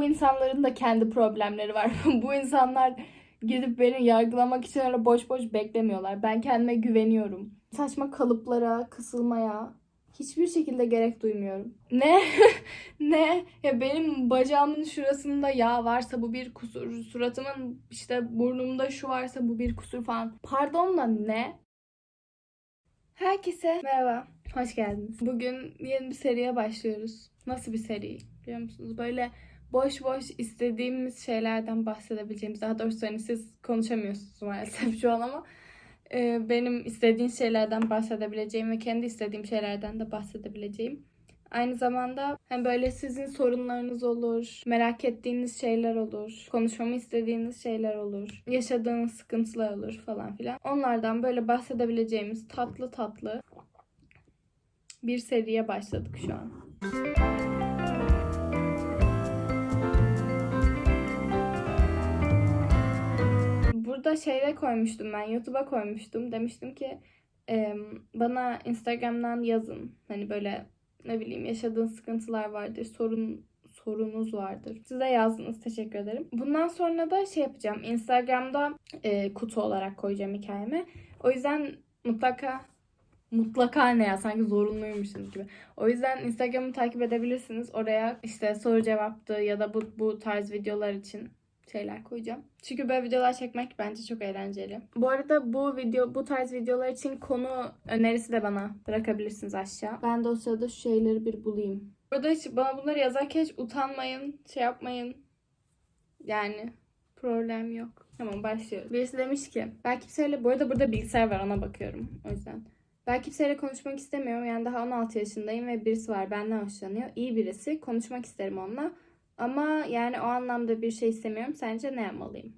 bu insanların da kendi problemleri var. bu insanlar gidip beni yargılamak için öyle boş boş beklemiyorlar. Ben kendime güveniyorum. Saçma kalıplara, kısılmaya hiçbir şekilde gerek duymuyorum. Ne? ne? Ya benim bacağımın şurasında yağ varsa bu bir kusur. Suratımın işte burnumda şu varsa bu bir kusur falan. Pardon da ne? Herkese merhaba. Hoş geldiniz. Bugün yeni bir seriye başlıyoruz. Nasıl bir seri biliyor musunuz? Böyle boş boş istediğimiz şeylerden bahsedebileceğimiz. Daha doğrusu hani siz konuşamıyorsunuz maalesef şu an ama e, benim istediğim şeylerden bahsedebileceğim ve kendi istediğim şeylerden de bahsedebileceğim. Aynı zamanda hem böyle sizin sorunlarınız olur, merak ettiğiniz şeyler olur, konuşmamı istediğiniz şeyler olur, yaşadığınız sıkıntılar olur falan filan. Onlardan böyle bahsedebileceğimiz tatlı tatlı bir seriye başladık şu an. Burada şeyde koymuştum ben, YouTube'a koymuştum. Demiştim ki e, bana Instagram'dan yazın. Hani böyle ne bileyim yaşadığın sıkıntılar vardır, sorun sorunuz vardır. Size yazdınız. Teşekkür ederim. Bundan sonra da şey yapacağım. Instagram'da e, kutu olarak koyacağım hikayemi. O yüzden mutlaka mutlaka ne ya sanki zorunluymuşuz gibi. O yüzden Instagram'ı takip edebilirsiniz. Oraya işte soru cevaptı ya da bu, bu tarz videolar için şeyler koyacağım. Çünkü böyle videolar çekmek bence çok eğlenceli. Bu arada bu video bu tarz videolar için konu önerisi de bana bırakabilirsiniz aşağı. Ben de o sırada şu şeyleri bir bulayım. Burada hiç bana bunları yazarken hiç utanmayın, şey yapmayın. Yani problem yok. Tamam başlıyoruz. Birisi demiş ki ben kimseyle bu arada burada bilgisayar var ona bakıyorum o yüzden. Ben kimseyle konuşmak istemiyorum. Yani daha 16 yaşındayım ve birisi var benden hoşlanıyor. İyi birisi. Konuşmak isterim onunla. Ama yani o anlamda bir şey istemiyorum. Sence ne yapmalıyım?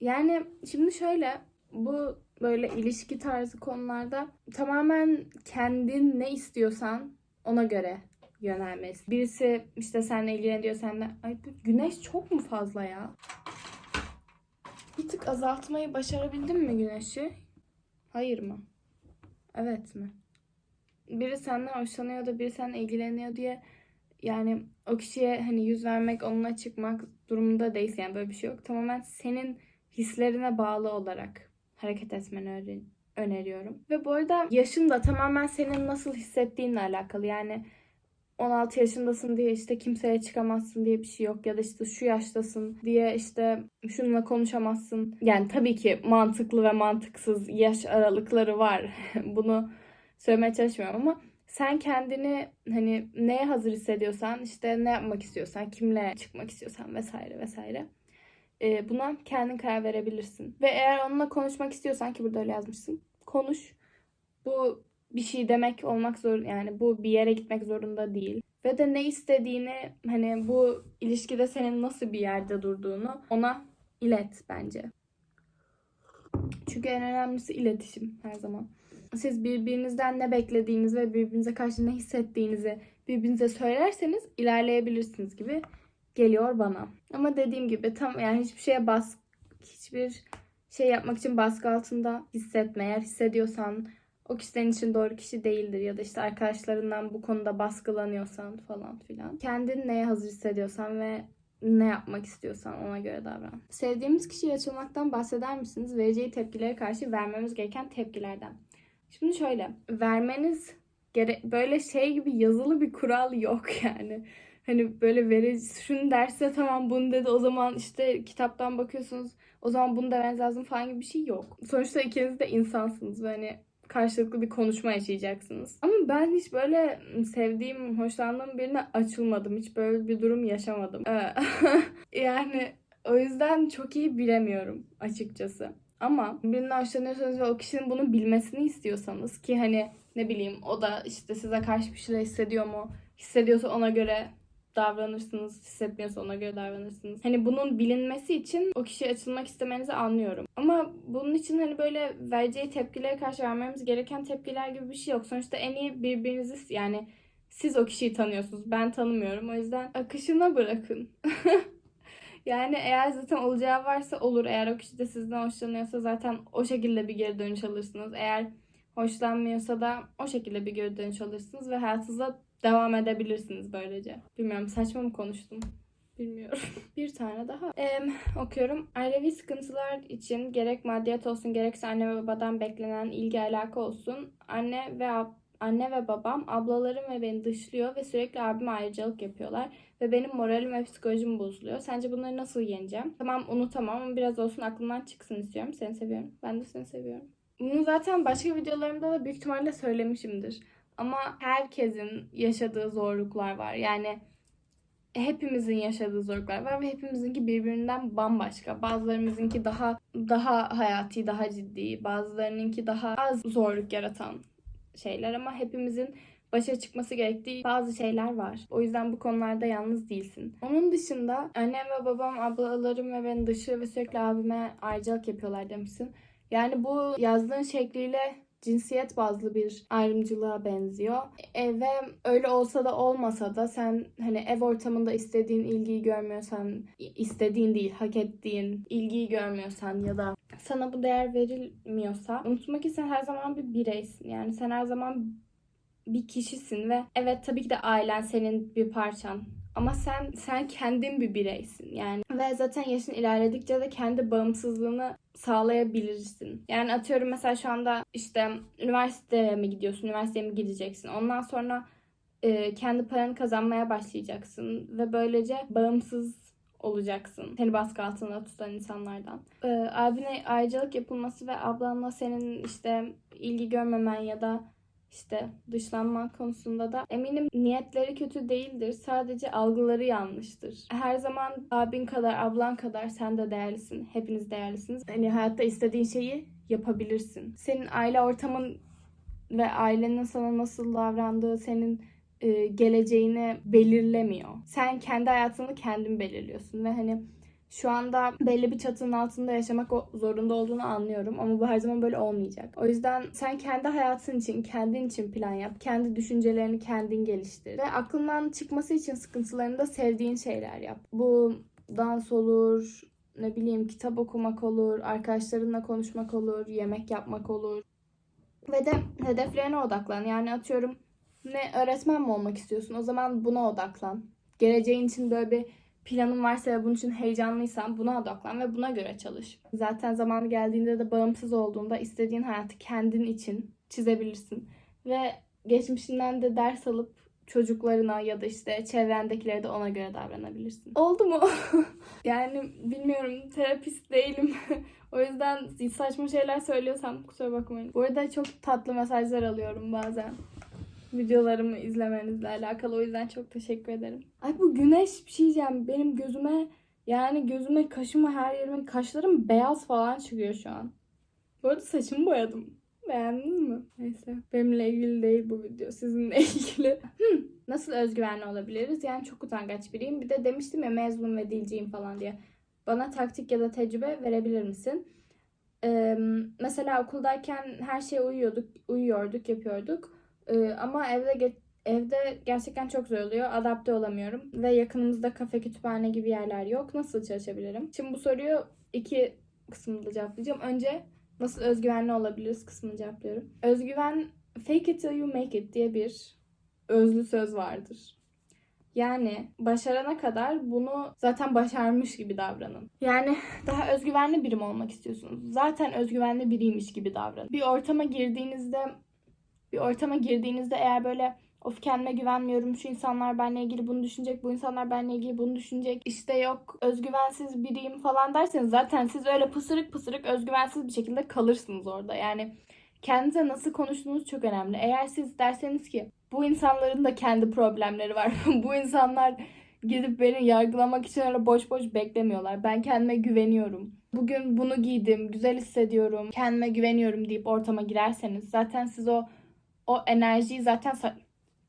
Yani şimdi şöyle bu böyle ilişki tarzı konularda tamamen kendin ne istiyorsan ona göre yönelmelisin. Birisi işte seninle ilgileniyor seninle. Ay bu güneş çok mu fazla ya? Bir tık azaltmayı başarabildin mi güneşi? Hayır mı? Evet mi? Biri senden hoşlanıyor da biri seninle ilgileniyor diye yani o kişiye hani yüz vermek, onunla çıkmak durumunda değilsin. Yani böyle bir şey yok. Tamamen senin hislerine bağlı olarak hareket etmeni öğren- öneriyorum. Ve bu arada yaşın da tamamen senin nasıl hissettiğinle alakalı. Yani 16 yaşındasın diye işte kimseye çıkamazsın diye bir şey yok ya da işte şu yaştasın diye işte şununla konuşamazsın. Yani tabii ki mantıklı ve mantıksız yaş aralıkları var. Bunu söylemeye çalışmıyorum ama sen kendini hani neye hazır hissediyorsan işte ne yapmak istiyorsan kimle çıkmak istiyorsan vesaire vesaire e, buna kendin karar verebilirsin. Ve eğer onunla konuşmak istiyorsan ki burada öyle yazmışsın konuş. Bu bir şey demek olmak zor yani bu bir yere gitmek zorunda değil. Ve de ne istediğini hani bu ilişkide senin nasıl bir yerde durduğunu ona ilet bence. Çünkü en önemlisi iletişim her zaman. Siz birbirinizden ne beklediğiniz ve birbirinize karşı ne hissettiğinizi birbirinize söylerseniz ilerleyebilirsiniz gibi geliyor bana. Ama dediğim gibi tam yani hiçbir şeye bas hiçbir şey yapmak için baskı altında hissetme. Eğer hissediyorsan o kişi senin için doğru kişi değildir ya da işte arkadaşlarından bu konuda baskılanıyorsan falan filan. Kendin neye hazır hissediyorsan ve ne yapmak istiyorsan ona göre davran. Sevdiğimiz kişiye açılmaktan bahseder misiniz? Vereceği tepkilere karşı vermemiz gereken tepkilerden. Şimdi şöyle, vermeniz gere böyle şey gibi yazılı bir kural yok yani. Hani böyle veri şunu derse tamam bunu dedi o zaman işte kitaptan bakıyorsunuz o zaman bunu demeniz lazım falan gibi bir şey yok. Sonuçta ikiniz de insansınız ve hani karşılıklı bir konuşma yaşayacaksınız. Ama ben hiç böyle sevdiğim, hoşlandığım birine açılmadım. Hiç böyle bir durum yaşamadım. Ee, yani o yüzden çok iyi bilemiyorum açıkçası. Ama birinden hoşlanıyorsanız ve o kişinin bunu bilmesini istiyorsanız ki hani ne bileyim o da işte size karşı bir şeyler hissediyor mu? Hissediyorsa ona göre davranırsınız. Hissetmiyorsa ona göre davranırsınız. Hani bunun bilinmesi için o kişiye açılmak istemenizi anlıyorum. Ama bunun için hani böyle vereceği tepkilere karşı vermemiz gereken tepkiler gibi bir şey yok. Sonuçta en iyi birbirinizi yani siz o kişiyi tanıyorsunuz. Ben tanımıyorum. O yüzden akışına bırakın. yani eğer zaten olacağı varsa olur. Eğer o kişi de sizden hoşlanıyorsa zaten o şekilde bir geri dönüş alırsınız. Eğer hoşlanmıyorsa da o şekilde bir geri dönüş alırsınız ve hayatınıza devam edebilirsiniz böylece. Bilmiyorum saçma mı konuştum? Bilmiyorum. bir tane daha. Em, okuyorum. Ailevi sıkıntılar için gerek maddiyat olsun gerekse anne ve babadan beklenen ilgi alaka olsun. Anne ve ab- anne ve babam ablalarım ve beni dışlıyor ve sürekli abime ayrıcalık yapıyorlar ve benim moralim ve psikolojim bozuluyor. Sence bunları nasıl yeneceğim? Tamam unutamam ama biraz olsun aklımdan çıksın istiyorum. Seni seviyorum. Ben de seni seviyorum. Bunu zaten başka videolarımda da büyük ihtimalle söylemişimdir. Ama herkesin yaşadığı zorluklar var. Yani hepimizin yaşadığı zorluklar var ve hepimizinki birbirinden bambaşka. Bazılarımızınki daha daha hayati, daha ciddi, bazılarınınki daha az zorluk yaratan şeyler ama hepimizin başa çıkması gerektiği bazı şeyler var. O yüzden bu konularda yalnız değilsin. Onun dışında annem ve babam, ablalarım ve beni dışı ve sürekli abime ayrıcalık yapıyorlar demişsin. Yani bu yazdığın şekliyle cinsiyet bazlı bir ayrımcılığa benziyor. E, ve öyle olsa da olmasa da sen hani ev ortamında istediğin ilgiyi görmüyorsan, istediğin değil hak ettiğin ilgiyi görmüyorsan ya da sana bu değer verilmiyorsa unutma ki sen her zaman bir bireysin. Yani sen her zaman bir kişisin ve evet tabii ki de ailen senin bir parçan. Ama sen sen kendin bir bireysin yani. Ve zaten yaşın ilerledikçe de kendi bağımsızlığını sağlayabilirsin. Yani atıyorum mesela şu anda işte üniversiteye mi gidiyorsun, üniversiteye mi gideceksin. Ondan sonra e, kendi paranı kazanmaya başlayacaksın ve böylece bağımsız olacaksın. Seni baskı altında tutan insanlardan. E, abine ayrıcalık yapılması ve ablanla senin işte ilgi görmemen ya da işte dışlanma konusunda da eminim niyetleri kötü değildir. Sadece algıları yanlıştır. Her zaman abin kadar, ablan kadar sen de değerlisin. Hepiniz değerlisiniz. Hani hayatta istediğin şeyi yapabilirsin. Senin aile ortamın ve ailenin sana nasıl davrandığı senin e, geleceğini belirlemiyor. Sen kendi hayatını kendin belirliyorsun ve hani şu anda belli bir çatının altında yaşamak zorunda olduğunu anlıyorum ama bu her zaman böyle olmayacak. O yüzden sen kendi hayatın için, kendin için plan yap. Kendi düşüncelerini kendin geliştir. Ve aklından çıkması için sıkıntılarını da sevdiğin şeyler yap. Bu dans olur, ne bileyim kitap okumak olur, arkadaşlarınla konuşmak olur, yemek yapmak olur. Ve de hedeflerine odaklan. Yani atıyorum ne öğretmen mi olmak istiyorsun? O zaman buna odaklan. Geleceğin için böyle bir planın varsa ve bunun için heyecanlıysan buna odaklan ve buna göre çalış. Zaten zamanı geldiğinde de bağımsız olduğunda istediğin hayatı kendin için çizebilirsin. Ve geçmişinden de ders alıp çocuklarına ya da işte çevrendekilere de ona göre davranabilirsin. Oldu mu? yani bilmiyorum terapist değilim. o yüzden saçma şeyler söylüyorsam kusura bakmayın. Bu arada çok tatlı mesajlar alıyorum bazen videolarımı izlemenizle alakalı. O yüzden çok teşekkür ederim. Ay bu güneş bir şey diyeceğim. Benim gözüme yani gözüme, kaşıma, her yerime kaşlarım beyaz falan çıkıyor şu an. Bu arada saçımı boyadım. Beğendiniz mi? Neyse. Benimle ilgili değil bu video. Sizinle ilgili. Hmm, Nasıl özgüvenli olabiliriz? Yani çok utangaç biriyim. Bir de demiştim ya mezunum ve dilciyim falan diye. Bana taktik ya da tecrübe verebilir misin? Ee, mesela okuldayken her şeye uyuyorduk, uyuyorduk, yapıyorduk. Ee, ama evde ge- evde gerçekten çok zor oluyor. Adapte olamıyorum ve yakınımızda kafe, kütüphane gibi yerler yok. Nasıl çalışabilirim? Şimdi bu soruyu iki kısımda cevaplayacağım. Önce nasıl özgüvenli olabiliriz kısmını cevaplıyorum. Özgüven fake it till you make it diye bir özlü söz vardır. Yani başarana kadar bunu zaten başarmış gibi davranın. Yani daha özgüvenli birim olmak istiyorsunuz. Zaten özgüvenli biriymiş gibi davranın. Bir ortama girdiğinizde bir ortama girdiğinizde eğer böyle of kendime güvenmiyorum şu insanlar benimle ilgili bunu düşünecek bu insanlar benimle ilgili bunu düşünecek işte yok özgüvensiz biriyim falan derseniz zaten siz öyle pısırık pısırık özgüvensiz bir şekilde kalırsınız orada. Yani kendinize nasıl konuştuğunuz çok önemli. Eğer siz derseniz ki bu insanların da kendi problemleri var. Bu insanlar gidip beni yargılamak için öyle boş boş beklemiyorlar. Ben kendime güveniyorum. Bugün bunu giydim güzel hissediyorum kendime güveniyorum deyip ortama girerseniz zaten siz o o enerjiyi zaten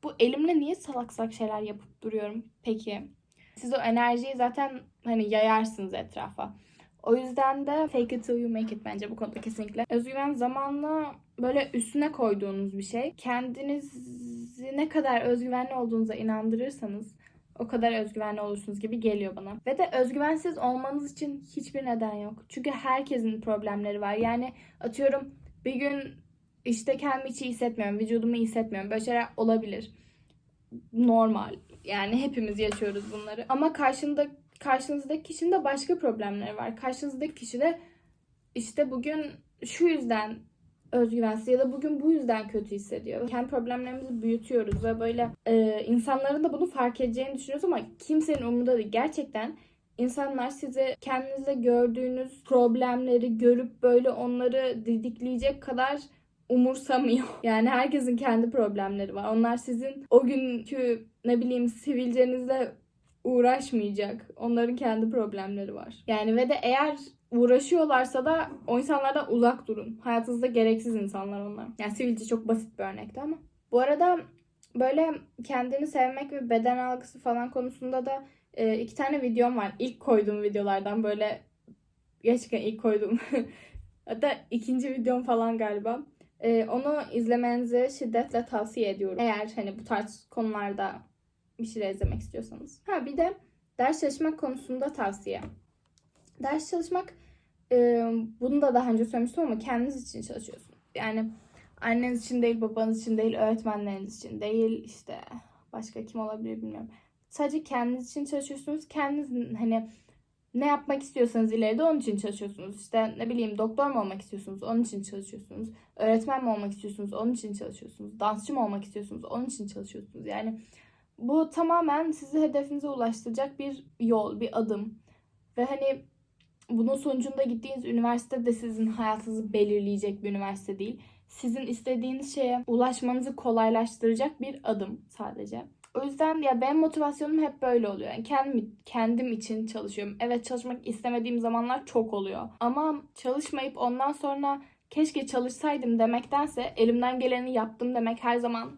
bu elimle niye salak salak şeyler yapıp duruyorum peki? Siz o enerjiyi zaten hani yayarsınız etrafa. O yüzden de fake it till you make it bence bu konuda kesinlikle. Özgüven zamanla böyle üstüne koyduğunuz bir şey. Kendinizi ne kadar özgüvenli olduğunuza inandırırsanız o kadar özgüvenli olursunuz gibi geliyor bana. Ve de özgüvensiz olmanız için hiçbir neden yok. Çünkü herkesin problemleri var. Yani atıyorum bir gün işte kendimi hiç iyi hissetmiyorum, vücudumu iyi hissetmiyorum. Böyle şeyler olabilir. Normal. Yani hepimiz yaşıyoruz bunları. Ama karşında karşınızdaki kişinin de başka problemleri var. Karşınızdaki kişi de işte bugün şu yüzden özgüvensiz ya da bugün bu yüzden kötü hissediyor. Kendi problemlerimizi büyütüyoruz ve böyle e, insanların da bunu fark edeceğini düşünüyoruz ama kimsenin umurunda değil. Gerçekten insanlar sizi kendinizde gördüğünüz problemleri görüp böyle onları didikleyecek kadar umursamıyor. Yani herkesin kendi problemleri var. Onlar sizin o günkü ne bileyim sivilcenizle uğraşmayacak. Onların kendi problemleri var. Yani ve de eğer uğraşıyorlarsa da o insanlardan uzak durun. Hayatınızda gereksiz insanlar onlar. Yani sivilce çok basit bir örnekti ama. Bu arada böyle kendini sevmek ve beden algısı falan konusunda da e, iki tane videom var. İlk koyduğum videolardan böyle gerçekten ilk koyduğum. Hatta ikinci videom falan galiba. E, onu izlemenizi şiddetle tavsiye ediyorum. Eğer hani bu tarz konularda bir şeyler izlemek istiyorsanız. Ha bir de ders çalışmak konusunda tavsiye. Ders çalışmak e, bunu da daha önce söylemiştim ama kendiniz için çalışıyorsunuz. Yani anneniz için değil, babanız için değil, öğretmenleriniz için değil, işte başka kim olabilir bilmiyorum. Sadece kendiniz için çalışıyorsunuz. Kendiniz hani ne yapmak istiyorsanız ileride onun için çalışıyorsunuz. İşte ne bileyim doktor mu olmak istiyorsunuz? Onun için çalışıyorsunuz. Öğretmen mi olmak istiyorsunuz? Onun için çalışıyorsunuz. Dansçı mı olmak istiyorsunuz? Onun için çalışıyorsunuz. Yani bu tamamen sizi hedefinize ulaştıracak bir yol, bir adım. Ve hani bunun sonucunda gittiğiniz üniversite de sizin hayatınızı belirleyecek bir üniversite değil. Sizin istediğiniz şeye ulaşmanızı kolaylaştıracak bir adım sadece. O yüzden ya benim motivasyonum hep böyle oluyor. Yani kendim, kendim için çalışıyorum. Evet çalışmak istemediğim zamanlar çok oluyor. Ama çalışmayıp ondan sonra keşke çalışsaydım demektense elimden geleni yaptım demek her zaman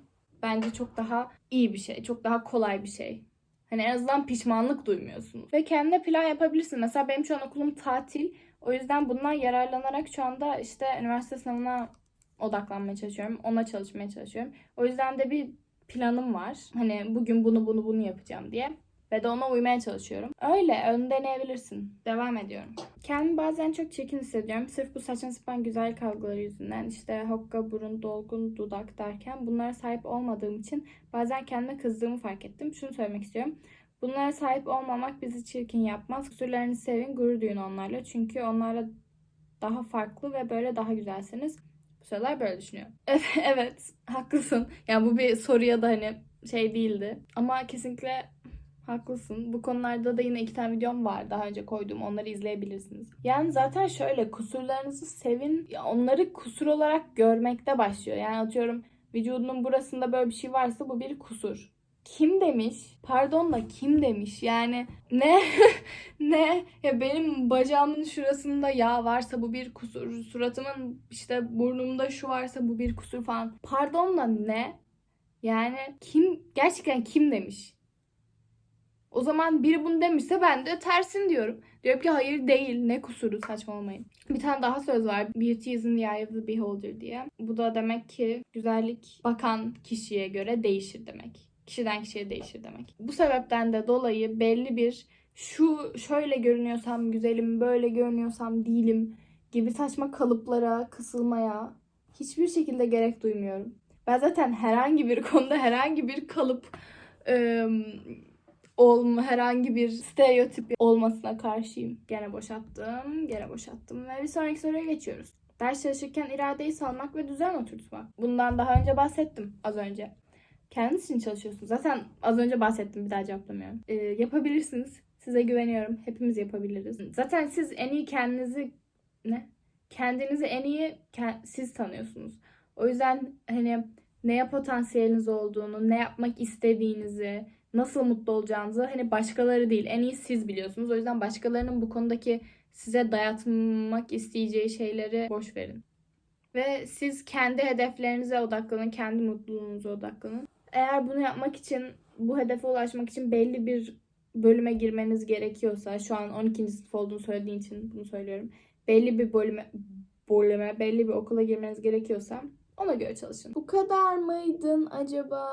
bence çok daha iyi bir şey. Çok daha kolay bir şey. Hani en azından pişmanlık duymuyorsunuz. Ve kendine plan yapabilirsin. Mesela benim şu an okulum tatil. O yüzden bundan yararlanarak şu anda işte üniversite sınavına odaklanmaya çalışıyorum. Ona çalışmaya çalışıyorum. O yüzden de bir planım var. Hani bugün bunu bunu bunu yapacağım diye. Ve de ona uymaya çalışıyorum. Öyle ön deneyebilirsin. Devam ediyorum. Kendimi bazen çok çirkin hissediyorum. Sırf bu saçma sapan güzel kavgaları yüzünden. İşte hokka, burun, dolgun, dudak derken bunlara sahip olmadığım için bazen kendime kızdığımı fark ettim. Şunu söylemek istiyorum. Bunlara sahip olmamak bizi çirkin yapmaz. Kusurlarını sevin, gurur duyun onlarla. Çünkü onlarla daha farklı ve böyle daha güzelsiniz. Bu sıralar böyle düşünüyorum. evet, haklısın. Yani bu bir soruya da hani şey değildi. Ama kesinlikle Haklısın. Bu konularda da yine iki tane videom var daha önce koyduğum. Onları izleyebilirsiniz. Yani zaten şöyle kusurlarınızı sevin. Ya onları kusur olarak görmekte başlıyor. Yani atıyorum vücudunun burasında böyle bir şey varsa bu bir kusur. Kim demiş? Pardon da kim demiş? Yani ne? ne? Ya benim bacağımın şurasında yağ varsa bu bir kusur. Suratımın işte burnumda şu varsa bu bir kusur falan. Pardon da ne? Yani kim gerçekten kim demiş? O zaman biri bunu demişse ben de tersin diyorum. Diyorum ki hayır değil ne kusuru saçmalamayın. Bir tane daha söz var. Beauty is in the eye of the beholder diye. Bu da demek ki güzellik bakan kişiye göre değişir demek. Kişiden kişiye değişir demek. Bu sebepten de dolayı belli bir şu şöyle görünüyorsam güzelim, böyle görünüyorsam değilim gibi saçma kalıplara, kısılmaya hiçbir şekilde gerek duymuyorum. Ben zaten herhangi bir konuda herhangi bir kalıp ıı, olma herhangi bir stereotip olmasına karşıyım. Gene boşalttım, gene boşalttım ve bir sonraki soruya geçiyoruz. Ders çalışırken iradeyi salmak ve düzen oturtmak. Bundan daha önce bahsettim az önce. Kendiniz için çalışıyorsunuz. Zaten az önce bahsettim bir daha cevaplamıyorum. Ee, yapabilirsiniz. Size güveniyorum. Hepimiz yapabiliriz. Zaten siz en iyi kendinizi ne? Kendinizi en iyi siz tanıyorsunuz. O yüzden hani neye potansiyeliniz olduğunu, ne yapmak istediğinizi, nasıl mutlu olacağınızı hani başkaları değil en iyi siz biliyorsunuz. O yüzden başkalarının bu konudaki size dayatmak isteyeceği şeyleri boş verin. Ve siz kendi hedeflerinize odaklanın, kendi mutluluğunuza odaklanın. Eğer bunu yapmak için, bu hedefe ulaşmak için belli bir bölüme girmeniz gerekiyorsa, şu an 12. sınıf olduğunu söylediğin için bunu söylüyorum. Belli bir bölüme, bölüme, belli bir okula girmeniz gerekiyorsa ona göre çalışın. Bu kadar mıydın acaba?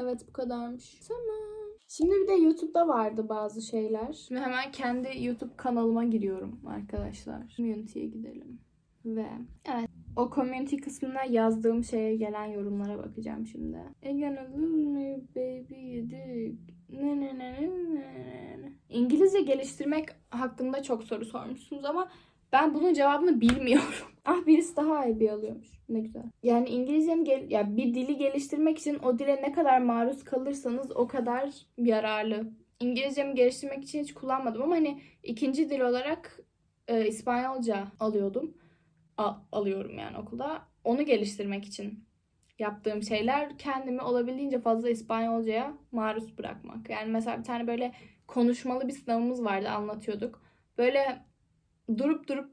Evet bu kadarmış. Tamam. Şimdi bir de YouTube'da vardı bazı şeyler. Şimdi hemen kendi YouTube kanalıma giriyorum arkadaşlar. Community'ye gidelim. Ve evet o community kısmına yazdığım şeye gelen yorumlara bakacağım şimdi. Me baby. Ne ne ne ne ne ne. İngilizce geliştirmek hakkında çok soru sormuşsunuz ama ben bunun cevabını bilmiyorum. ah birisi daha IB alıyormuş. Ne güzel. Yani İngilizcenin gel ya bir dili geliştirmek için o dile ne kadar maruz kalırsanız o kadar yararlı. İngilizcemi geliştirmek için hiç kullanmadım ama hani ikinci dil olarak e, İspanyolca alıyordum. Alıyorum yani okulda. Onu geliştirmek için yaptığım şeyler kendimi olabildiğince fazla İspanyolcaya maruz bırakmak. Yani mesela bir tane böyle konuşmalı bir sınavımız vardı anlatıyorduk. Böyle durup durup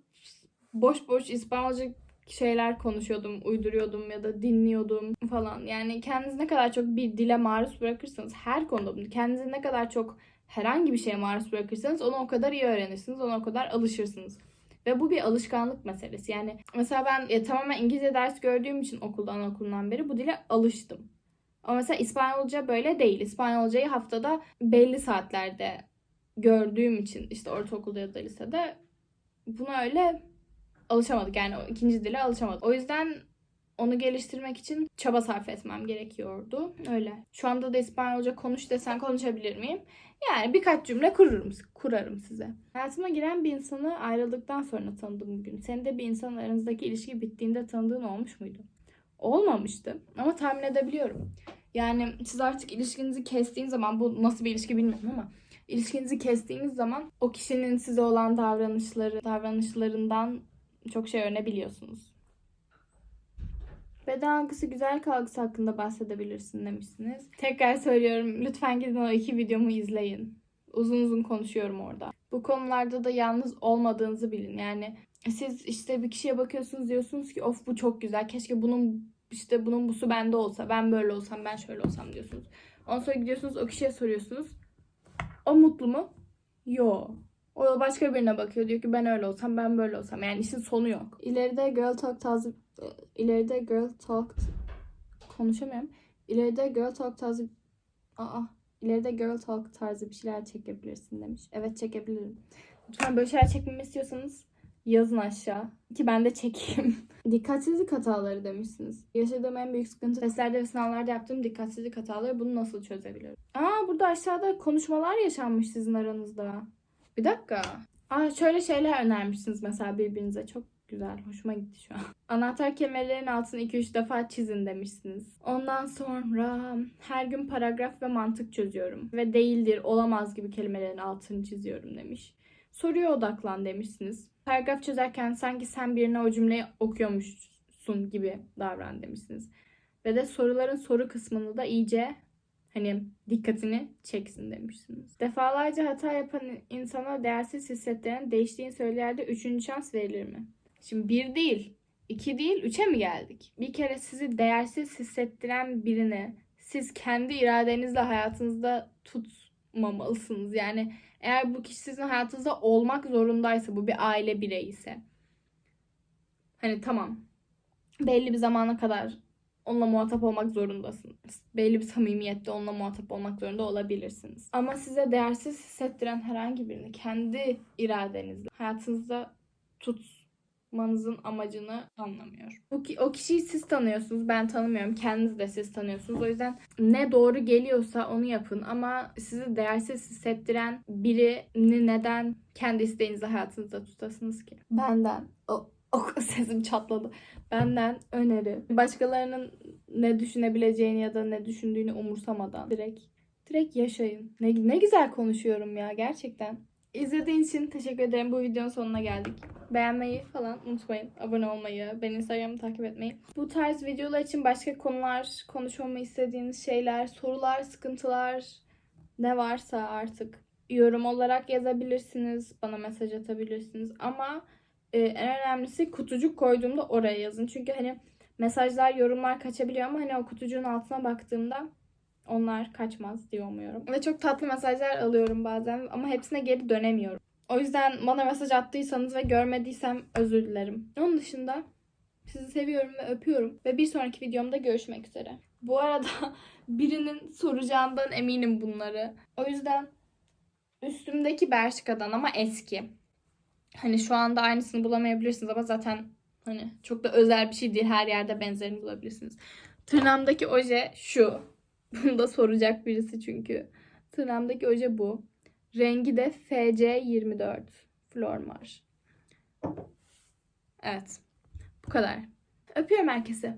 boş boş İspanyolca şeyler konuşuyordum, uyduruyordum ya da dinliyordum falan. Yani kendinizi ne kadar çok bir dile maruz bırakırsanız her konuda bunu kendinizi ne kadar çok herhangi bir şeye maruz bırakırsanız onu o kadar iyi öğrenirsiniz, ona o kadar alışırsınız. Ve bu bir alışkanlık meselesi. Yani mesela ben e, tamamen İngilizce ders gördüğüm için okuldan okuldan beri bu dile alıştım. Ama mesela İspanyolca böyle değil. İspanyolcayı haftada belli saatlerde gördüğüm için işte ortaokulda ya da lisede buna öyle alışamadık. Yani ikinci dile alışamadık. O yüzden onu geliştirmek için çaba sarf etmem gerekiyordu. Öyle. Şu anda da İspanyolca konuş desen konuşabilir miyim? Yani birkaç cümle kururum, kurarım size. Hayatıma giren bir insanı ayrıldıktan sonra tanıdım bugün. Senin de bir insanla aranızdaki ilişki bittiğinde tanıdığın olmuş muydu? Olmamıştı ama tahmin edebiliyorum. Yani siz artık ilişkinizi kestiğin zaman bu nasıl bir ilişki bilmiyorum ama ilişkinizi kestiğiniz zaman o kişinin size olan davranışları, davranışlarından çok şey öğrenebiliyorsunuz. Beden algısı güzel algısı hakkında bahsedebilirsin demişsiniz. Tekrar söylüyorum lütfen gidin o iki videomu izleyin. Uzun uzun konuşuyorum orada. Bu konularda da yalnız olmadığınızı bilin. Yani siz işte bir kişiye bakıyorsunuz diyorsunuz ki of bu çok güzel. Keşke bunun işte bunun busu bende olsa. Ben böyle olsam ben şöyle olsam diyorsunuz. Ondan sonra gidiyorsunuz o kişiye soruyorsunuz. O mutlu mu? Yo. O başka birine bakıyor diyor ki ben öyle olsam ben böyle olsam. Yani işin sonu yok. İleride girl talk tarzı ileride girl talk konuşamıyorum. İleride girl talk tarzı aa ileride girl talk tarzı bir şeyler çekebilirsin demiş. Evet çekebilirim. Lütfen böyle şeyler çekmemi istiyorsanız yazın aşağı ki ben de çekeyim. Dikkatsizlik hataları demişsiniz. Yaşadığım en büyük sıkıntı testlerde ve sınavlarda yaptığım dikkatsizlik hataları. Bunu nasıl çözebilirim? Aa burada aşağıda konuşmalar yaşanmış sizin aranızda. Bir dakika. Aa şöyle şeyler önermişsiniz mesela birbirinize. Çok güzel. Hoşuma gitti şu an. Anahtar kemerlerin altını 2-3 defa çizin demişsiniz. Ondan sonra her gün paragraf ve mantık çözüyorum. Ve değildir, olamaz gibi kelimelerin altını çiziyorum demiş. Soruya odaklan demişsiniz. Paragraf çözerken sanki sen birine o cümleyi okuyormuşsun gibi davran demişsiniz. Ve de soruların soru kısmını da iyice hani dikkatini çeksin demişsiniz. Defalarca hata yapan insana değersiz hissettiren değiştiğin söyleyerde üçüncü şans verilir mi? Şimdi bir değil, iki değil, üçe mi geldik? Bir kere sizi değersiz hissettiren birini siz kendi iradenizle hayatınızda tutmamalısınız. Yani eğer bu kişi sizin hayatınızda olmak zorundaysa, bu bir aile bireyi ise. Hani tamam, belli bir zamana kadar onunla muhatap olmak zorundasınız. Belli bir samimiyette onunla muhatap olmak zorunda olabilirsiniz. Ama size değersiz hissettiren herhangi birini kendi iradenizle hayatınızda tutmanızın amacını anlamıyor. O, ki, o kişiyi siz tanıyorsunuz. Ben tanımıyorum. Kendiniz de siz tanıyorsunuz. O yüzden ne doğru geliyorsa onu yapın. Ama sizi değersiz hissettiren birini neden kendi isteğinizle hayatınızda tutasınız ki? Benden. O, o sesim çatladı. Benden öneri. Başkalarının ne düşünebileceğini ya da ne düşündüğünü umursamadan direkt direkt yaşayın. Ne, ne güzel konuşuyorum ya gerçekten. İzlediğiniz için teşekkür ederim. Bu videonun sonuna geldik. Beğenmeyi falan unutmayın. Abone olmayı, beni Instagram'ı takip etmeyi. Bu tarz videolar için başka konular, konuşmamı istediğiniz şeyler, sorular, sıkıntılar ne varsa artık yorum olarak yazabilirsiniz. Bana mesaj atabilirsiniz. Ama e, en önemlisi kutucuk koyduğumda oraya yazın. Çünkü hani mesajlar, yorumlar kaçabiliyor ama hani o kutucuğun altına baktığımda onlar kaçmaz diye umuyorum. Ve çok tatlı mesajlar alıyorum bazen ama hepsine geri dönemiyorum. O yüzden bana mesaj attıysanız ve görmediysem özür dilerim. Onun dışında sizi seviyorum ve öpüyorum. Ve bir sonraki videomda görüşmek üzere. Bu arada birinin soracağından eminim bunları. O yüzden üstümdeki Bershka'dan ama eski. Hani şu anda aynısını bulamayabilirsiniz ama zaten hani çok da özel bir şey değil. Her yerde benzerini bulabilirsiniz. Tırnağımdaki oje şu. Bunu da soracak birisi çünkü. Tırnağımdaki oje bu. Rengi de FC24 Flormar. Evet. Bu kadar. Öpüyorum herkese.